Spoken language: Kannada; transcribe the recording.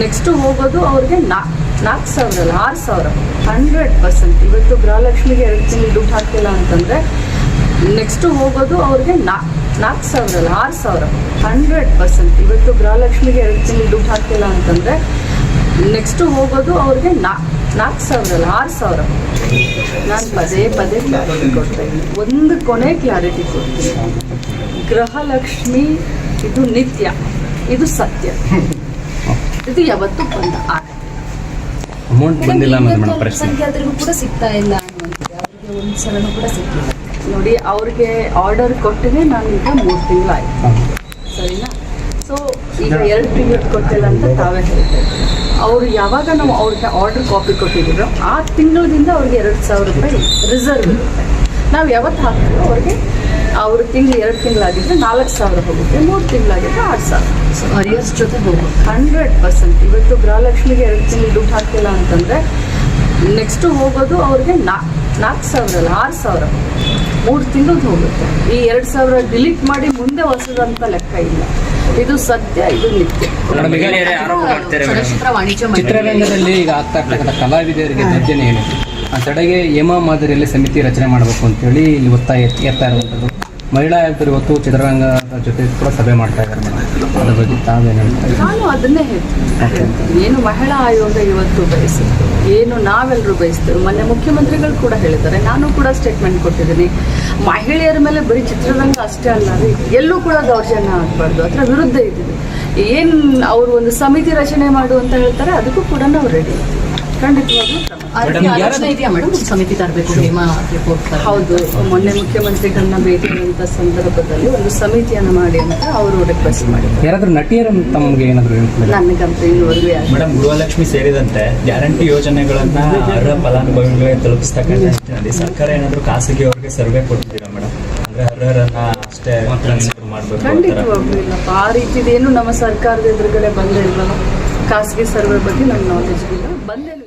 ನೆಕ್ಸ್ಟ್ ಹೋಗೋದು ಅವ್ರಿಗೆ ನಾ, ನಾಲ್ಕು ಸಾವಿರ ಅಲ್ಲ ಆರು ಸಾವಿರ. ಹಂಡ್ರೆಡ್ ಪರ್ಸೆಂಟ್ ಇವತ್ತು ಗೃಹಲಕ್ಷ್ಮಿಗೆ ಎರಡು ತಿಂಗಳು ದುಡ್ಡು ಹಾಕಿಲ್ಲ ಅಂತಂದರೆ ನೆಕ್ಸ್ಟ್ ಹೋಗೋದು ಅವ್ರಿಗೆ ನಾ, ನಾಲ್ಕು ಸಾವಿರ ಅಲ್ಲ ಆರು ಸಾವಿರ. ಹಂಡ್ರೆಡ್ ಪರ್ಸೆಂಟ್ ಇವತ್ತು ಗೃಹಲಕ್ಷ್ಮಿಗೆ ಎರಡು ತಿಂಗಳು ದುಡ್ಡು ಹಾಕಿಲ್ಲ ಅಂತಂದರೆ ನೆಕ್ಸ್ಟ್ ಹೋಗೋದು ಅವ್ರಿಗೆ ನಾ, ನಾಲ್ಕು ಸಾವಿರ ಅಲ್ಲ ಆರು ಸಾವಿರ. ನಾನು ಪದೇ ಪದೇ ಕ್ಲಾರಿಟಿ ಕೊಡ್ತಾ ಇದ್ದೀನಿ. ಒಂದು ಕೊನೆ ಕ್ಲಾರಿಟಿ ಕೊಡ್ತೀನಿ. ಗೃಹಲಕ್ಷ್ಮಿ ಇದು ನಿತ್ಯ ಇದು ಸತ್ಯ. ಇದು ಯಾವತ್ತೂ ಬಂದ ಅಮೌಂಟ್ ಬಂದಿಲ್ಲ ಸಂಖ್ಯಾತರಿಗೂ ಕೂಡ ಸಿಗ್ತಾ ಇಲ್ಲ ಅನ್ನುವಂಥದ್ದು. ಅವರಿಗೆ ಒಂದು ಸಲನೂ ಕೂಡ ಸಿಕ್ಕಿಲ್ಲ ನೋಡಿ ಅವ್ರಿಗೆ ಆರ್ಡರ್ ಕೊಟ್ಟಿದೆ ನಾನು ಈಗ ಮೂರು ತಿಂಗಳಾಯ್ತು. ಸರಿನಾ? ಸೊ ಈಗ ಎರಡು ತಿಂಗಳು ಕೊಟ್ಟಿಲ್ಲ ಅಂತ ತಾವೇ ಹೇಳ್ತೇವೆ ಅವ್ರು ಅವರು ಯಾವಾಗ ನಾವು ಅವ್ರಿಗೆ ಆರ್ಡರ್ ಕಾಪಿ ಕೊಟ್ಟಿದ್ರು ಆ ತಿಂಗಳಿಂದ ಅವ್ರಿಗೆ ಎರಡು ಸಾವಿರ ರೂಪಾಯಿ ರಿಸರ್ವ್ ಇರುತ್ತೆ. ನಾವು ಯಾವತ್ತು ಹಾಕ್ತೀವೋ ಅವ್ರಿಗೆ ಅವ್ರ ತಿಂಗಳು ಎರಡು ತಿಂಗಳಾಗಿದ್ರೆ ನಾಲ್ಕು ಸಾವಿರ ಹೋಗುತ್ತೆ ಮೂರು ತಿಂಗಳಾಗಿದ್ರೆ ಆರು ಸಾವಿರ. ಸೊ ಅರಿಯರ್ಸ್ ಜೊತೆ ಹೋಗುತ್ತೆ ಹಂಡ್ರೆಡ್ ಪರ್ಸೆಂಟ್. ಇವತ್ತು ಗೃಹಲಕ್ಷ್ಮಿಗೆ ಎರಡು ತಿಂಗಳು ದುಡ್ಡು ಹಾಕಿಲ್ಲ ಅಂತಂದರೆ ನೆಕ್ಸ್ಟ್ ಹೋಗೋದು ಅವ್ರಿಗೆ ನಾ ನಾಲ್ಕು ಸಾವಿರ ಅಲ್ಲ ಆರು ಸಾವಿರ. ಮೂರು ತಿಂಗಳದ್ದು ಹೋಗುತ್ತೆ. ಈ ಎರಡು ಸಾವಿರ ಡಿಲೀಟ್ ಮಾಡಿ ಮುಂದೆ ಹೊಸದಂತ ಲೆಕ್ಕ ಇಲ್ಲ. ಇದು ಸತ್ಯ ಇದು ನಿತ್ಯ. ಚಲನಚಿತ್ರ ವಾಣಿಜ್ಯ ಚಿತ್ರರಂಗದಲ್ಲಿ ಈಗ ಆಗ್ತಾ ಇರ್ತಕ್ಕಂಥ ಕಲಾವಿದರಿಗೆ ದರ್ಜನೆ ತಡೆಗೆ ಯಮ ಮಾದರಿಯಲ್ಲಿ ಸಮಿತಿ ರಚನೆ ಮಾಡಬೇಕು ಅಂತೇಳಿ ಇಲ್ಲಿ ಒತ್ತಾಯ ಎತ್- ಎತ್ತಾ ಇರುವಂಥದ್ದು. ಮಹಿಳಾ ಆಯುಕ್ತರು ಇವತ್ತು ಚಿತ್ರರಂಗದ ಜೊತೆ ಕೂಡ ಸಭೆ ಮಾಡ್ತಾ ಇದ್ದಾರೆ ಮೇಡಮ್. ಬಗ್ಗೆ ತಾವೇನು ನಾನು ಅದನ್ನೇ ಹೇಳ್ತೀನಿ. ಏನು ಮಹಿಳಾ ಆಯೋಗ ಇವತ್ತು ಬಯಸುತ್ತೆ ಏನು ನಾವೆಲ್ಲರೂ ಬಯಸ್ತೇವೆ ಮೊನ್ನೆ ಮುಖ್ಯಮಂತ್ರಿಗಳು ಕೂಡ ಹೇಳಿದ್ದಾರೆ. ನಾನು ಕೂಡ ಸ್ಟೇಟ್ಮೆಂಟ್ ಕೊಟ್ಟಿದ್ದೀನಿ. ಮಹಿಳೆಯರ ಮೇಲೆ ಬರೀ ಚಿತ್ರರಂಗ ಅಷ್ಟೇ ಅಲ್ಲ ಎಲ್ಲೂ ಕೂಡ ದೌರ್ಜನ್ಯ ಆಗಬಾರ್ದು. ಅದರ ವಿರುದ್ಧ ಇದ್ದೀವಿ. ಏನು ಅವರು ಒಂದು ಸಮಿತಿ ರಚನೆ ಮಾಡು ಅಂತ ಹೇಳ್ತಾರೆ, ಅದಕ್ಕೂ ಕೂಡ ನಾವು ರೆಡಿ ಸಮಿತಿ ತರಬೇಕು ಹೌದು ಮೊನ್ನೆ ಮುಖ್ಯಮಂತ್ರಿಗಳನ್ನ ಭೇಟಿ ಆದಂಥ ಸಂದರ್ಭದಲ್ಲಿ ಒಂದು ಸಮಿತಿಯನ್ನು ಮಾಡಿ ಅಂತ ಅವರು ರಿಕ್ವೆಸ್ಟ್ ಮಾಡಿದ್ದಾರೆ ಯಾರಾದ್ರೂ ನಟಿಯರು ತಮಗೆ ಏನಾದ್ರು ಹೇಳ್ತಾರೆ ನನಗಂತೂ ಇನ್ನುವರೆಗೂ ಯಾರು ಮೇಡಮ್ ಗೃಹಲಕ್ಷ್ಮಿ ಸೇರಿದಂತೆ ಗ್ಯಾರಂಟಿ ಯೋಜನೆಗಳನ್ನ ಅರ್ಹ ಫಲಾನುಭವಿಗಳಿಗೆ ತಲುಪಿಸ್ತಕ್ಕಂಥ ನಿಟ್ಟಿನಲ್ಲಿ ಸರ್ಕಾರ ಖಾಸಗಿ ಅವರಿಗೆ ಸರ್ವೆ ಕೊಡ್ತೀರಾ ಮೇಡಮ್ ಅಂದ್ರೆ ಅರ್ಹರನ್ನ ಅಷ್ಟೇ ಖಂಡಿತವಾಗ್ಲೂ ಇಲ್ಲಪ್ಪ. ಆ ರೀತಿದೇನು ನಮ್ಮ ಸರ್ಕಾರದ ಎದುರುಗಡೆ ಬಂದೇ ಇಲ್ವಲ್ಲ ಖಾಸಗಿ ಸರ್ವೆ ಬಗ್ಗೆ ನಮ್ಗೆ ನಾಲೆಜ್ ಇಲ್ಲ. ಬಂದೇನೂ